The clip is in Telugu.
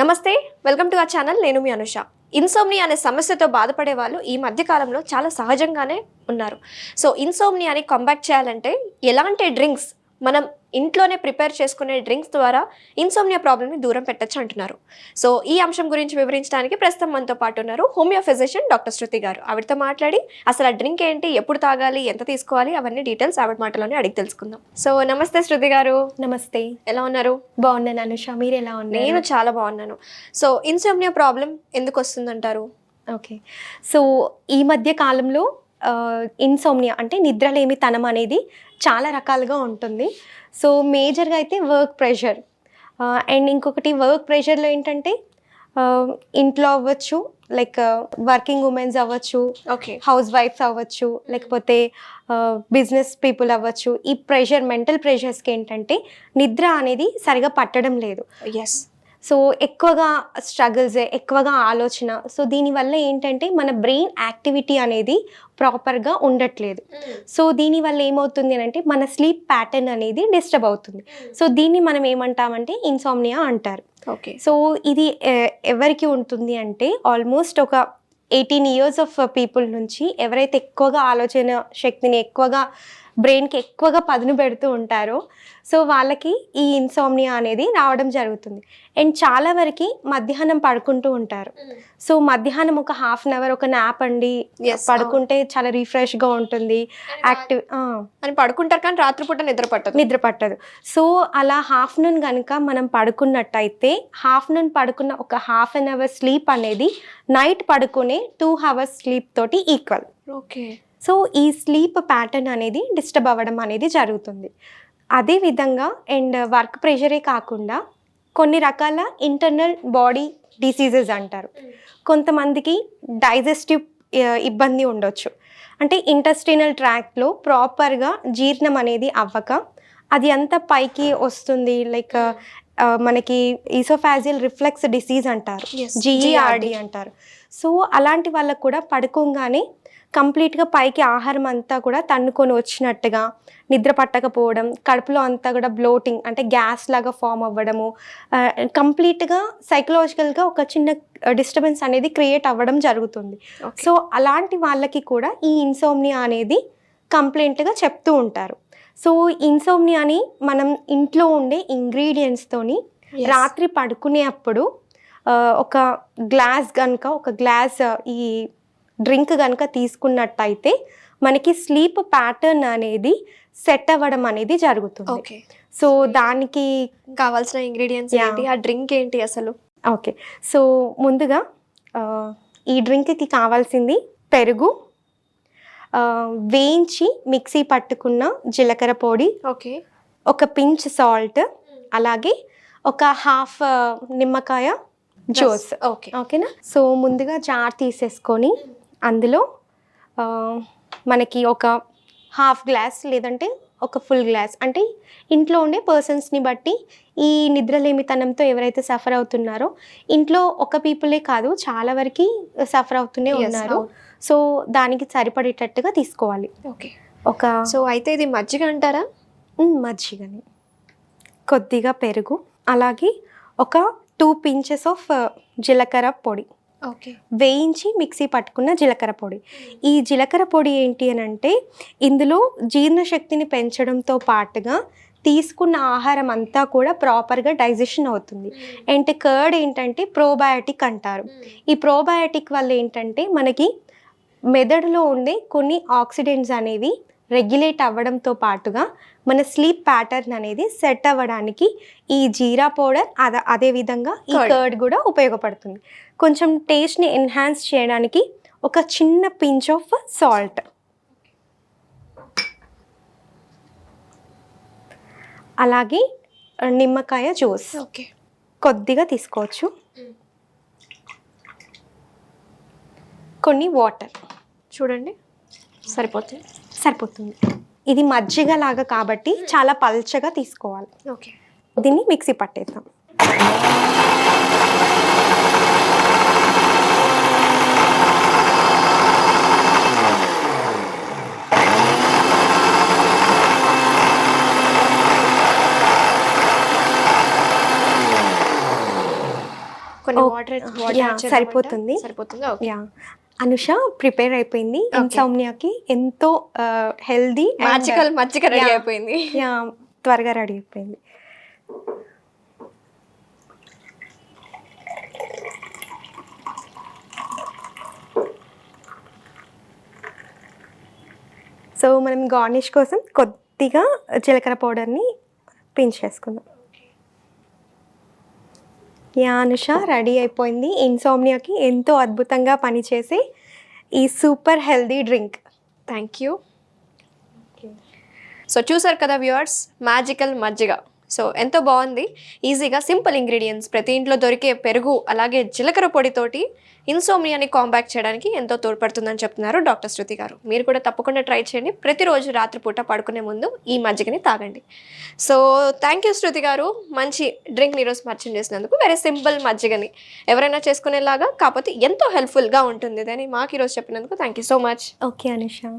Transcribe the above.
నమస్తే వెల్కమ్ టు అవర్ ఛానల్. నేను మీ అనుష. ఇన్సోమ్ని అనే సమస్యతో బాధపడే వాళ్ళు ఈ మధ్య కాలంలో చాలా సహజంగానే ఉన్నారు. సో ఇన్సోమ్ని అని కంబాక్ట్ చేయాలంటే ఎలాంటి డ్రింక్స్ మనం ఇంట్లోనే ప్రిపేర్ చేసుకునే డ్రింక్స్ ద్వారా ఇన్సోమ్నియా ప్రాబ్లమ్ని దూరం పెట్టచ్చు అంటున్నారు. సో ఈ అంశం గురించి వివరించడానికి ప్రస్తుతం మనతో పాటు ఉన్నారు హోమియో ఫిజిషియన్ డాక్టర్ శృతి గారు. ఆవిడతో మాట్లాడి అసలు ఆ డ్రింక్ ఏంటి ఎప్పుడు తాగాలి ఎంత తీసుకోవాలి అవన్నీ డీటెయిల్స్ ఆవిడ మాటలోనే అడిగి తెలుసుకుందాం. సో నమస్తే శృతి గారు. నమస్తే. ఎలా ఉన్నారు? బాగున్నాను అనుష మీరు ఎలా ఉన్నారు? నేను చాలా బాగున్నాను. సో ఇన్సోమ్నియా ప్రాబ్లం ఎందుకు వస్తుందంటారు? ఓకే. సో ఈ మధ్య కాలంలో ఇన్సోమ్నియా అంటే నిద్రలేమితనం అనేది చాలా రకాలుగా ఉంటుంది. సో మేజర్గా అయితే వర్క్ ప్రెషర్ అండ్ ఇంకొకటి వర్క్ ప్రెషర్లో ఏంటంటే ఇంట్లో అవ్వచ్చు లైక్ వర్కింగ్ ఉమెన్స్ అవ్వచ్చు ఓకే హౌస్ వైఫ్స్ అవ్వచ్చు లేకపోతే బిజినెస్ పీపుల్ అవ్వచ్చు. ఈ ప్రెషర్ మెంటల్ ప్రెషర్స్కి ఏంటంటే నిద్ర అనేది సరిగా పట్టడం లేదు. ఎస్ సో ఎక్కువగా స్ట్రగుల్స్ ఎక్కువగా ఆలోచన. సో దీనివల్ల ఏంటంటే మన బ్రెయిన్ యాక్టివిటీ అనేది ప్రాపర్గా ఉండట్లేదు. సో దీనివల్ల ఏమవుతుంది అని అంటే మన స్లీప్ ప్యాటర్న్ అనేది డిస్టర్బ్ అవుతుంది. సో దీన్ని మనం ఏమంటామంటే ఇన్సామ్నియా అంటారు. ఓకే సో ఇది ఎవరికి ఉంటుంది అంటే ఆల్మోస్ట్ ఒక ఎయిటీన్ ఇయర్స్ ఆఫ్ పీపుల్ నుంచి ఎవరైతే ఎక్కువగా ఆలోచన శక్తిని ఎక్కువగా బ్రెయిన్కి ఎక్కువగా పదును పెడుతూ ఉంటారో. సో వాళ్ళకి ఈ ఇన్సామ్నియా అనేది రావడం జరుగుతుంది. అండ్ చాలా వరకు మధ్యాహ్నం పడుకుంటూ ఉంటారు. సో మధ్యాహ్నం ఒక హాఫ్ అన్ అవర్ ఒక నాప్ అండి. పడుకుంటే చాలా రిఫ్రెష్గా ఉంటుంది. యాక్టివ్ అని పడుకుంటారు కానీ రాత్రిపూట నిద్ర పట్టదు. నిద్ర పట్టదు. సో అలా హాఫ్ నూన్ కనుక మనం పడుకున్నట్టయితే హాఫ్ నూన్ పడుకున్న ఒక హాఫ్ అన్ అవర్ స్లీప్ అనేది నైట్ పడుకునే టూ అవర్స్ స్లీప్ తోటి ఈక్వల్. ఓకే. సో ఈ స్లీప్ ప్యాటర్న్ అనేది డిస్టర్బ్ అవ్వడం అనేది జరుగుతుంది. అదే విధంగా అండ్ వర్క్ ప్రెషరే కాకుండా కొన్ని రకాల ఇంటర్నల్ బాడీ డిసీజెస్ అంటారు. కొంతమందికి డైజెస్టివ్ ఇబ్బంది ఉండొచ్చు. అంటే ఇంటెస్టినల్ ట్రాక్ట్లో ప్రాపర్గా జీర్ణం అనేది అవ్వక అది అంతా పైకి వస్తుంది లైక్ మనకి ఈసోఫాజియల్ రిఫ్లెక్స్ డిసీజ్ అంటారు. జిఈఆర్డి అంటారు. సో అలాంటి వాళ్ళకు కూడా పడుకోగానే కంప్లీట్గా పైకి ఆహారం అంతా కూడా తన్నుకొని వచ్చినట్టుగా నిద్ర పట్టకపోవడం కడుపులో అంతా కూడా బ్లోటింగ్ అంటే గ్యాస్ లాగా ఫామ్ అవ్వడము కంప్లీట్గా సైకలాజికల్గా ఒక చిన్న డిస్టర్బెన్స్ అనేది క్రియేట్ అవ్వడం జరుగుతుంది. సో అలాంటి వాళ్ళకి కూడా ఈ ఇన్సోమ్నియా అనేది కంప్లైంట్గా చెప్తూ ఉంటారు సో ఇన్సోమ్నియాని మనం ఇంట్లో ఉండే ఇంగ్రీడియంట్స్తోని. రాత్రి పడుకునేప్పుడు ఆ, ఒక గ్లాస్ కనుక ఒక గ్లాస్ ఈ డ్రింక్ కనుక తీసుకున్నట్టయితే మనకి స్లీప్ ప్యాటర్న్ అనేది సెట్ అవ్వడం అనేది జరుగుతుంది. ఓకే. సో దానికి కావాల్సిన ఇంగ్రీడియంట్స్. ఏంటి? ఆ డ్రింక్ ఏంటి అసలు? ఓకే. సో ముందుగా ఈ డ్రింక్కి కావాల్సింది పెరుగు వేయించి మిక్సీ పట్టుకున్న జీలకర్ర పొడి ఓకే. ఒక పించ్ సాల్ట్ అలాగే ఒక హాఫ్ నిమ్మకాయ జ్యూస్. ఓకే. ఓకేనా? సో ముందుగా జార్ తీసేసుకొని అందులో మనకి ఒక హాఫ్ గ్లాస్ లేదంటే ఒక ఫుల్ గ్లాస్. అంటే ఇంట్లో ఉండే పర్సన్స్ని బట్టి ఈ నిద్రలేమితనంతో ఎవరైతే సఫర్ అవుతున్నారో ఇంట్లో ఒక పీపులే కాదు చాలా వరకు సఫర్ అవుతూనే ఉన్నారు. సో దానికి సరిపడేటట్టుగా తీసుకోవాలి. ఓకే. ఒక సో అయితే ఇది మజ్జిగ అంటారా? మజ్జిగని. కొద్దిగా పెరుగు అలాగే ఒక టూ పించెస్ ఆఫ్ జీలకర్ర పొడి. వేయించి మిక్సీ పట్టుకున్న జీలకర్ర పొడి. ఈ జీలకర్ర పొడి ఏంటి అని అంటే ఇందులో జీర్ణశక్తిని పెంచడంతో పాటుగా తీసుకున్న ఆహారం అంతా కూడా ప్రాపర్గా డైజెషన్ అవుతుంది. అండ్ కర్డ్ ఏంటంటే ప్రోబయాటిక్ అంటారు. ఈ ప్రోబయాటిక్ వల్ల ఏంటంటే మనకి మెదడులో ఉండే కొన్ని ఆక్సిడెంట్స్ అనేవి రెగ్యులేట్ అవ్వడంతో పాటుగా మన స్లీప్ ప్యాటర్న్ అనేది సెట్ అవ్వడానికి ఈ జీరా పౌడర్ అద అదేవిధంగా ఈ. కర్డ్ కూడా ఉపయోగపడుతుంది. కొంచెం టేస్ట్ని ఎన్హాన్స్ చేయడానికి ఒక చిన్న పించ్ ఆఫ్ సాల్ట్ అలాగే నిమ్మకాయ జ్యూస్ ఓకే కొద్దిగా తీసుకోవచ్చు. కొన్ని వాటర్ చూడండి. సరిపోతుంది సరిపోతుంది. ఇది మజ్జిగ లాగా కాబట్టి చాలా పల్చగా తీసుకోవాలి. ఓకే. దీన్ని మిక్సీ పట్టేద్దాం. సరిపోతుంది. సరిపోతుందా? యా. అనుష ప్రిపేర్ అయిపోయింది ఇన్సౌమ్నియాకి ఎంతో హెల్దీ మ్యాజికల్ మజ్జిగ రెడీ. అయిపోయింది. యా త్వరగా రెడీ అయిపోయింది. సో మనం గార్నిష్ కోసం కొద్దిగా జీలకర్ర పౌడర్ని పించ్ చేసుకుందాం. యా అనుష రెడీ అయిపోయింది. ఇన్సోమ్నియాకి ఎంతో అద్భుతంగా పనిచేసి ఈ super healthy drink. Thank you. So చూసారు కదా వ్యూవర్స్? మ్యాజికల్ మజ్జిగ. సో ఎంతో బాగుంది. ఈజీగా సింపుల్ ఇంగ్రీడియంట్స్ ప్రతి ఇంట్లో దొరికే పెరుగు అలాగే జీలకర్ర పొడితోటి ఇన్సోమియాని కాంబాక్ట్ చేయడానికి ఎంతో తోడ్పడుతుందని చెప్తున్నారు డాక్టర్ శృతి గారు. మీరు కూడా తప్పకుండా ట్రై చేయండి. ప్రతిరోజు రాత్రిపూట పడుకునే ముందు ఈ మజ్జిగని తాగండి. సో థ్యాంక్ యూ శృతి గారు. మంచి డ్రింక్ని ఈరోజు పరిచయం చేసినందుకు వెరీ సింపుల్ మజ్జిగని ఎవరైనా చేసుకునేలాగా కాకపోతే ఎంతో హెల్ప్ఫుల్గా ఉంటుంది అని మాకు ఈరోజు చెప్పినందుకు thank you so much. Okay Anisha